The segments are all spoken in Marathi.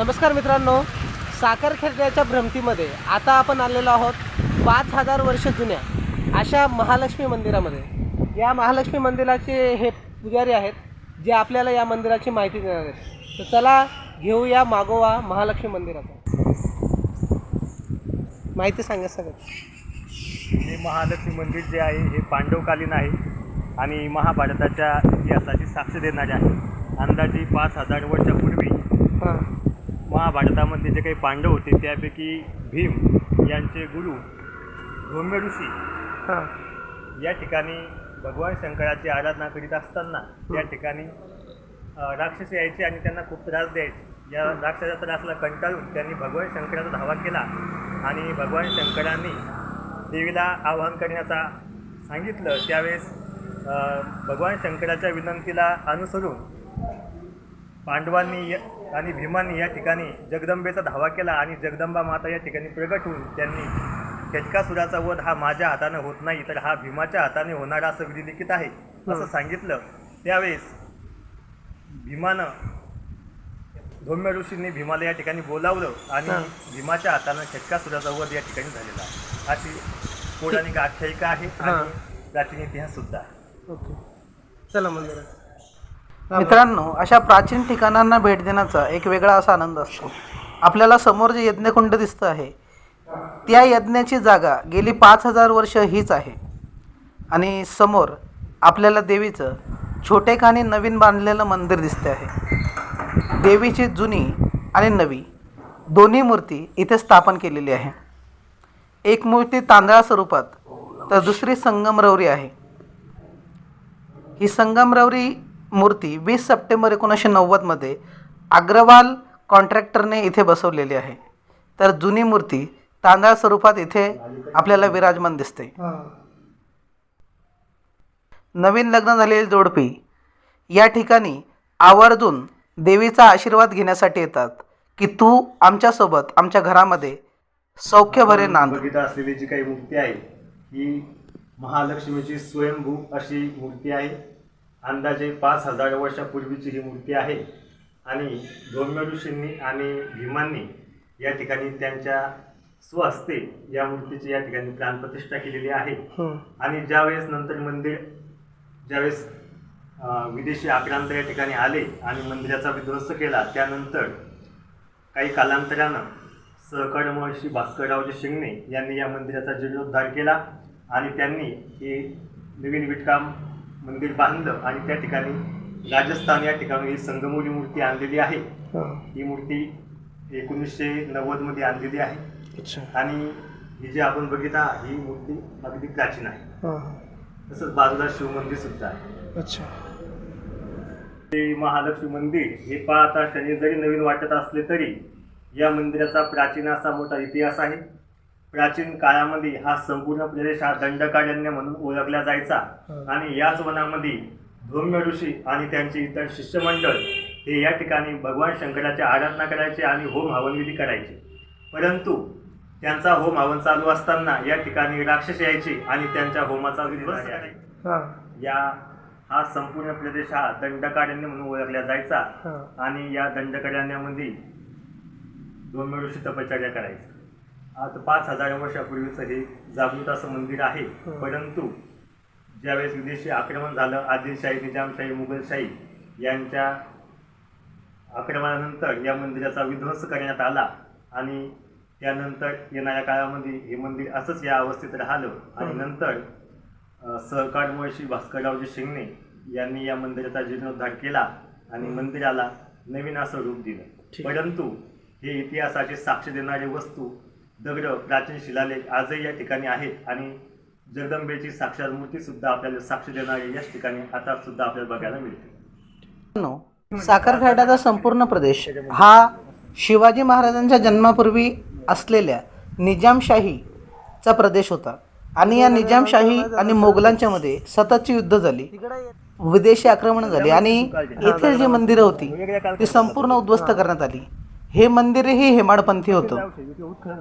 नमस्कार मित्रांनो साखर खेळण्याच्या भ्रमतीमध्ये आता आपण आलेलो आहोत पाच हजार वर्ष जुन्या अशा महालक्ष्मी मंदिरामध्ये. या महालक्ष्मी मंदिराचे हे पुजारी आहेत जे आपल्याला या मंदिराची माहिती देणार आहेत. तर चला घेऊया मागोवा महालक्ष्मी मंदिराचा. माहिती सांगा सगळं. हे महालक्ष्मी मंदिर जे आहे हे पांडवकालीन आहे आणि महाभारताच्या इतिहासाची साक्ष देणारे आहे. अंदाजे पाच हजार वर्षापूर्वी हां. महाभारतामध्ये जे काही पांडव होते त्यापैकी भीम यांचे गुरु धौम्य ऋषी हां. या ठिकाणी भगवान शंकराची आराधना करीत असताना त्या ठिकाणी राक्षस यायचे आणि त्यांना खूप त्रास द्यायचे. या राक्षसाचा त्रासला कंटाळून त्यांनी भगवान शंकराचा धावा केला आणि भगवान शंकरांनी देवीला आवाहन करण्याचा सांगितलं. त्यावेळेस भगवान शंकराच्या विनंतीला अनुसरून पांडवांनी आणि भीमांनी या ठिकाणी जगदंबेचा धावा केला आणि जगदंबा माता या ठिकाणी प्रगट होऊन त्यांनी केटकासुराचा वध हा माझ्या हाताने होत नाही तर हा भीमाच्या हाताने होणारा असं विधिलिखित आहे. असं सांगितलं. त्यावेळेस भीमानं धौम्य ऋषींनी भीमाला या ठिकाणी बोलावलं आणि हां. भीमाच्या हातानं केटकासुराचा वध या ठिकाणी झालेला आहे. अशी पौराणिक आख्यायिका आहे हां. आणि प्राचीन इतिहास सुद्धा ओके. चला मंदिरात. मित्रांनो अशा प्राचीन ठिकाणांना भेट देण्याचा एक वेगळा असा आनंद असतो. आपल्याला समोर जे यज्ञकुंड दिसतं आहे त्या यज्ञाची जागा गेली पाच हजार वर्ष हीच आहे. आणि समोर आपल्याला देवीचं छोटेखानी नवीन बांधलेलं मंदिर दिसते आहे. देवीची जुनी आणि नवी दोन्ही मूर्ती इथे स्थापन केलेली आहे. एक मूर्ती तांदळा स्वरूपात तर दुसरी संगमरवरी आहे. ही संगमरवरी मूर्ती वीस सप्टेंबर एकोणीसशे नव्वदमध्ये अग्रवाल कॉन्ट्रॅक्टरने इथे बसवलेली आहे. तर जुनी मूर्ती तांदळा स्वरूपात इथे आपल्याला विराजमान दिसते. नवीन लग्न झालेली जोडपी या ठिकाणी आवर्जून देवीचा आशीर्वाद घेण्यासाठी येतात की तू आमच्यासोबत आमच्या घरामध्ये सौख्य भरे नांद. असलेली जी काही मूर्ती आहे ही महालक्ष्मीची स्वयंभू अशी मूर्ती आहे. अंदाजे पाच हजार वर्षापूर्वीची ही मूर्ती आहे आणि धौम्य ऋषींनी आणि भीमांनी या ठिकाणी त्यांच्या स्वहस्ते या मूर्तीची या ठिकाणी प्राणप्रतिष्ठा केलेली आहे. आणि ज्यावेळेस नंतर मंदिर ज्यावेळेस विदेशी आक्रांत या ठिकाणी आले आणि मंदिराचा विध्वंस केला त्यानंतर काही कालांतरानं सहकार महर्षी भास्कररावजी शिंगणे यांनी या मंदिराचा जीर्णोद्धार केला आणि त्यांनी हे नवीन विटकाम मंदिर बांधलं आणि त्या ठिकाणी राजस्थान या ठिकाणी ही संगमोली मूर्ती आणलेली आहे. हां. मूर्ती एकोणीसशे नव्वदमध्ये आणलेली आहे. अच्छा. आणि ही जी आपण बघितला ही मूर्ती अगदी प्राचीन आहे. हां. तसंच बाजूला शिवमंदिर सुद्धा आहे. अच्छा. ते महालक्ष्मी मंदिर हे पाहता शनी जरी नवीन वाटत असले तरी या मंदिराचा प्राचीन असा मोठा इतिहास आहे. प्राचीन काळामध्ये हा संपूर्ण प्रदेश हा दंडकारण्य म्हणून ओळखला जायचा. आणि याच वनामध्ये धौम्य ऋषी आणि त्यांचे इतर शिष्यमंडळ हे या ठिकाणी भगवान शंकराची आराधना करायचे आणि होम हवनविधी करायचे. परंतु त्यांचा होम हवन चालू असताना या ठिकाणी राक्षस यायचे आणि त्यांच्या होमाचा विध्वंस हां. या हा संपूर्ण प्रदेश हा दंडकारण्य म्हणून ओळखला जायचा. आणि या दंडकारण्यामध्ये दोन ऋषी तपश्चर्या करायचं. आता पाच हजार वर्षापूर्वीचं हे जागृत असं मंदिर आहे. परंतु ज्यावेळेस विदेशी आक्रमण झालं आदिलशाही निजामशाही मुघलशाही यांच्या आक्रमणानंतर या मंदिराचा विध्वंस करण्यात आला आणि त्यानंतर येणाऱ्या काळामध्ये हे मंदिर असंच या अवस्थेत राहिलं. आणि नंतर अ, सहकार महर्षी भास्कररावजी शिंगणे यांनी या मंदिराचा जीर्णोद्धार केला आणि मंदिराला नवीन असं रूप दिलं. परंतु हे इतिहासाचे साक्ष देणारे वस्तू दगड प्राचीन शिलालेख आजही या ठिकाणी आहेत आणि जगदंबेची साक्षात मूर्ती सुद्धा आपल्याला साक्ष देणारी याच ठिकाणी आता सुद्धा आपल्याला बघायला मिळते. मित्रांनो, संपूर्ण प्रदेश हा शिवाजी महाराजांच्या जन्मापूर्वी असलेल्या निजामशाहीचा प्रदेश होता. आणि या निजामशाही आणि मोगलांच्या मध्ये सततची युद्ध झाली. विदेशी आक्रमण झाली आणि येथील जी मंदिरं होती ती संपूर्ण उद्ध्वस्त करण्यात आली. हे मंदिरही हेमाडपंथी होतं.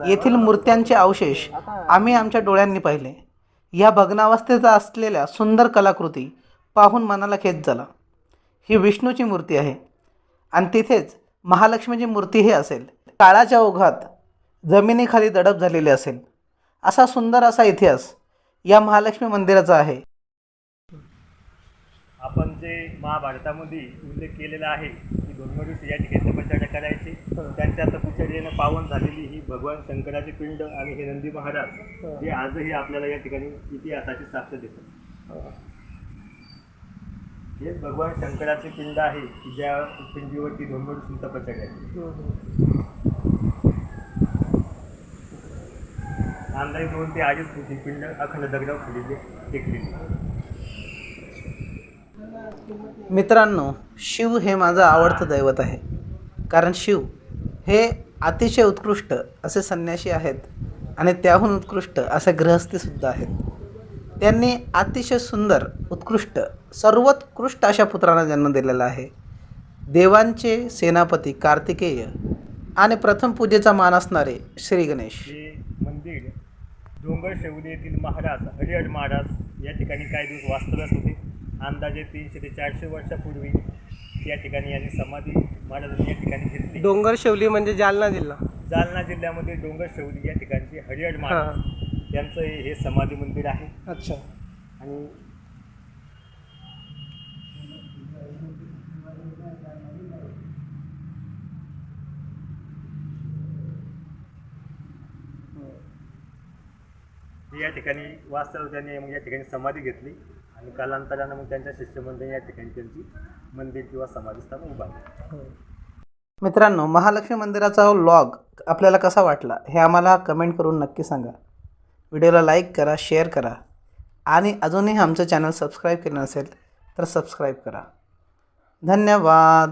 येथील मूर्त्यांचे अवशेष आम्ही आमच्या डोळ्यांनी पाहिले. या भग्नावस्थेचा असलेल्या सुंदर कलाकृती पाहून मनाला खेद झाला. ही विष्णूची मूर्ती आहे. आणि तिथेच महालक्ष्मीची मूर्तीही असेल. काळाच्या ओघात जमिनीखाली दडप झालेली असेल. असा सुंदर असा इतिहास या महालक्ष्मी मंदिराचा आहे. आपण जे महाभारतामध्ये उल्लेख केलेला आहे धोंडमरुषी या ठिकाणी तपश्चर्या करायचे. त्यांच्या तपश्चर्येनं पावन झालेली ही भगवान शंकराचे पिंड आणि हे नंदी महाराज जे आजही आपल्याला या ठिकाणी इतिहासाची साक्ष देतात. हे. भगवान शंकराचे पिंड आहे की ज्या पिंडीवरती धोंडमरुषी तपश्चर्या केली अंदाजे दोन ते अडीच फुटी पिंड अखंड दगडावर फुलेली टेकलेली. मित्रांनो शिव हे माझं आवडतं दैवत आहे. कारण शिव हे अतिशय उत्कृष्ट असे संन्यासी आहेत आणि त्याहून उत्कृष्ट असे गृहस्थीसुद्धा आहेत. त्यांनी अतिशय सुंदर उत्कृष्ट सर्वोत्कृष्ट अशा पुत्रांना जन्म दिलेला आहे. देवांचे सेनापती कार्तिकेय आणि प्रथम पूजेचा मान असणारे श्री गणेश. मंदिर डोंगर शेवली येथील महाराज हरिहर महाराज या ठिकाणी काही दिवस वास्तव्यास होते. अंदाजे तीनशे ते चारशे वर्षापूर्वी या ठिकाणी यांनी समाधी महाराजांनी या ठिकाणी घेतली. डोंगर शेवली म्हणजे जालना जिल्हा. जालना जिल्ह्यामध्ये डोंगर शेवली या ठिकाणचे हरिहर महाराज यांचं हे समाधी मंदिर आहे. अच्छा. आणि या ठिकाणी वास्तव त्यांनी मग या ठिकाणी समाधी घेतली. आणि कालांतरानं मग त्यांच्या शिष्यमंडळी या ठिकाणी त्यांची मंदिर किंवा समाधी स्थान उभारली मित्रांनो महालक्ष्मी मंदिराचा लॉग आपल्याला कसा वाटला हे आम्हाला कमेंट करून नक्की सांगा. व्हिडिओला लाईक करा शेअर करा आणि अजूनही आमचं चॅनल सबस्क्राईब केलं नसेल तर सबस्क्राईब करा. धन्यवाद.